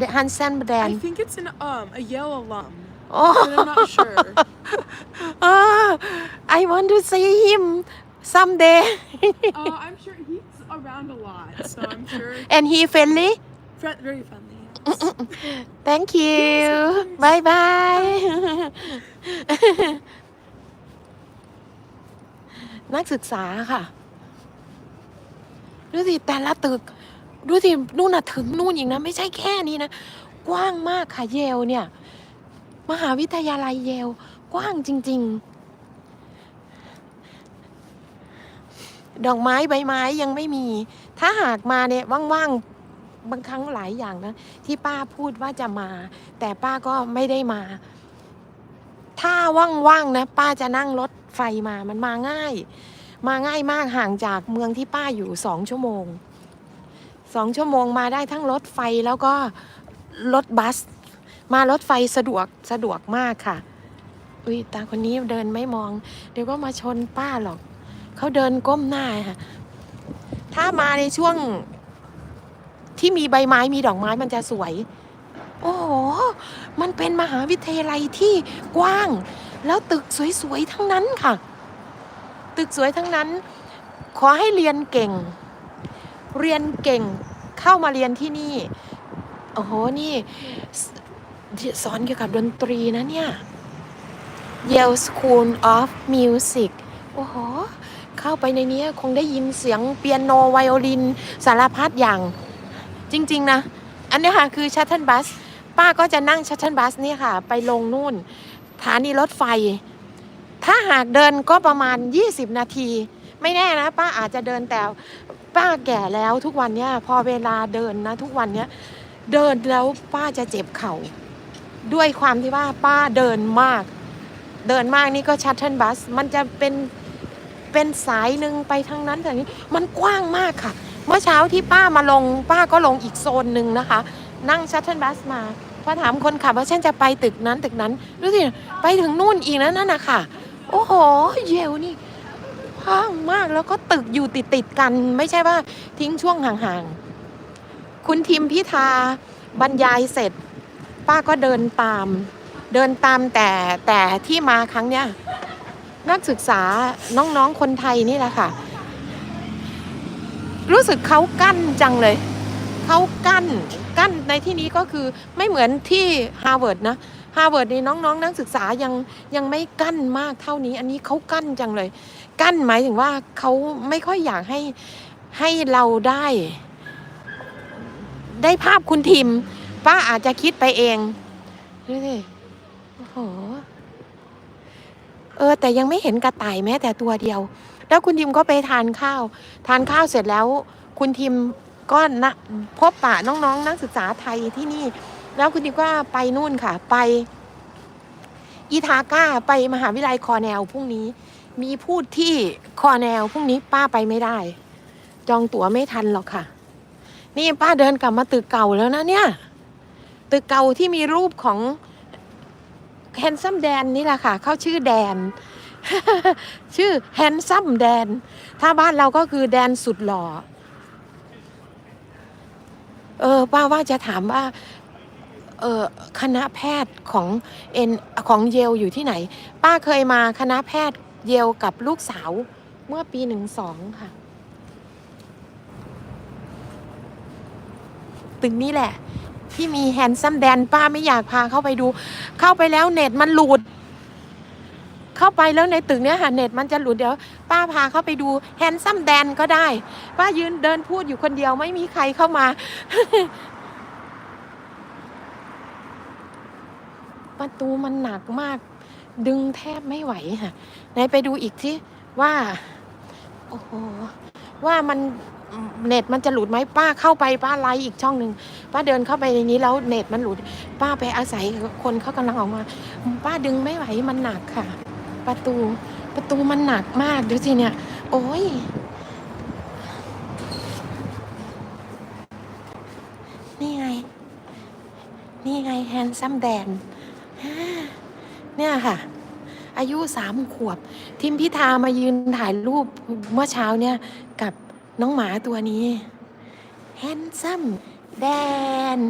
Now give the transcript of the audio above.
the handsome I Dan think it's an um a Yale alum, oh but I'm not sure. oh I want to see him someday uh, I'm sure he's around a lot, so I'm sure and he friendly fri- very friendly. yes. thank you bye bye นักศึกษาค่ะ ดูสิแต่ละตึก ดูสินู่นน่ะถึงนู่นอีกนะ ไม่ใช่แค่นี้นะ กว้างมากค่ะเยลเนี่ย มหาวิทยาลัยเยล กว้างจริง ๆ ดอกไม้ใบไม้ยังไม่มี ถ้าหากมาเนี่ยว่างๆ บางครั้งหลายอย่างนะ ที่ป้าพูดว่าจะมา แต่ป้าก็ไม่ได้มา ถ้าว่างๆนะ ป้าจะนั่งรถไฟมามันมาง่าย มาง่ายมากห่างจากเมืองที่ป้าอยู่สองชั่วโมง สองชั่วโมงมาได้ทั้งรถไฟแล้วก็รถบัส มารถไฟสะดวกสะดวกมากค่ะ อุ้ยตาคนนี้เดินไม่มอง เดี๋ยวก็มาชนป้าหรอก เขาเดินก้มหน้าค่ะ ถ้ามาในช่วงที่มีใบไม้มีดอกไม้มันจะสวย โอ้โห มันเป็นมหาวิทยาลัยที่กว้าง แล้วตึกสวยๆทั้งนั้นค่ะ ตึกสวยทั้งนั้น ขอให้เรียนเก่ง เรียนเก่ง เข้ามาเรียนที่นี่ โอ้โห นี่ สอนเกี่ยวกับดนตรีนะเนี่ย Yale School of Music โอ้โห เข้าไปในนี้คงได้ยินเสียงเปียโนไวโอลิน สารพัดอย่าง จริง ๆ นะ อันนี้ค่ะคือชัตเทิลบัส ป้าก็จะนั่งชัตเทิลบัสนี่ค่ะ ไปลงนู่นสถานีรถไฟ ถ้าหากเดินก็ประมาณ 20 นาที ไม่แน่นะป้าอาจจะเดินแต่ป้าแก่แล้วทุกวันเนี้ยพอเวลาเดินนะ ทุกวันเนี้ยเดินแล้วป้าจะเจ็บเข่าด้วยความที่ว่าป้าเดินมาก เดินมากนี่ก็ชัตเทิลบัส มันจะเป็นเป็นสายหนึ่งไปทางนั้นทางนี้มันกว้างมากค่ะ เมื่อเช้าที่ป้ามาลง ป้าก็ลงอีกโซนหนึ่งนะคะ นั่งชัตเทิลบัสมาพอถามคนขับว่าฉันจะไปตึกนั้นตึกนั้นดูสิไปถึงนู่นอีกนะนั่นนะคะโอ้โหเยลนี่ ว้างมากแล้วก็ตึกอยู่ติดติดๆกัน ไม่ใช่ว่าทิ้งช่วงห่างๆ คุณทิมพิธาบรรยายเสร็จ ป้าก็เดินตาม เดินตามแต่แต่ที่มาครั้งเนี้ยนักศึกษาน้องๆคนไทยนี่แหละค่ะ รู้สึกเขากั้นจังเลยเขากั้นกั้นในที่นี้ก็คือไม่เหมือนที่ฮาร์วาร์ดนะ ฮาร์วาร์ดนี่น้องๆนนักศึกษายังยังไม่กั้นมากเท่านี้ อันนี้เขากั้นจังเลย กั้นหมายถึงว่าเขาไม่ค่อยอยากให้ให้เราได้ ได้ภาพคุณทิม ป้าอาจจะคิดไปเองดูสิโอ้โหเออ แต่ยังไม่เห็นกระต่ายแม้แต่ตัวเดียว แล้วคุณทิมก็ไปทานข้าว ทานข้าวเสร็จแล้ว คุณทิมก็นะพบปะน้องๆนนักศึกษาไทยที่นี่ แล้วคุณทิมก็ไปนู่นค่ะ ไปอีทาก้าไปมหาวิทยาลัยคอร์เนลพรุ่งนี้ มีพูดที่คอร์เนลพรุ่งนี้ป้าไปไม่ได้ จองตั๋วไม่ทันหรอกค่ะ นี่ป้าเดินกลับมาตึกเก่าแล้วนะเนี่ย ตึกเก่าที่มีรูปของแฮนซัมแดนนี่แหละค่ะ เขาชื่อแดน ชื่อแฮนซัมแดน ถ้าบ้านเราก็คือแดนสุดหล่อ เออ ป้าว่าจะถามว่า คณะแพทย์ของเอ็นของเยลอยู่ที่ไหน ป้าเคยมาคณะแพทย์เยลกับลูกสาวเมื่อปีหนึ่งสองค่ะ ตึกนี้แหละ ที่มีแฮนซัมแดนป้าไม่อยากพาเข้าไปดู เข้าไปแล้วเน็ตมันหลุด เข้าไปแล้วในตึกเนี้ยค่ะเน็ตมันจะหลุดเดี๋ยว ป้าพาเข้าไปดูแฮนซัมแดนก็ได้ ป้ายืนเดินพูดอยู่คนเดียวไม่มีใครเข้ามา ประตูมันหนักมาก ดึงแทบไม่ไหวค่ะไหนไปดูอีกที่ว่า โอ้โห ว่ามันเน็ตมันจะหลุดไหมป้าเข้าไปป้าไลฟ์อีกช่องหนึ่งป้าเดินเข้าไปในนี้แล้วเน็ตมันหลุด ป้าไปอาศัยคนเขากำลังออกมา ป้าดึงไม่ไหวมันหนักค่ะ ประตูประตูมันหนักมากดูสิเนี่ย โอ้ยนี่ไง นี่ไงแฮนซัมแดน เนี่ยค่ะ อายุสามขวบ ทิมพิธามายืนถ่ายรูปเมื่อเช้าเนี่ย กับน้องหมาตัวนี้แฮนซัมแดน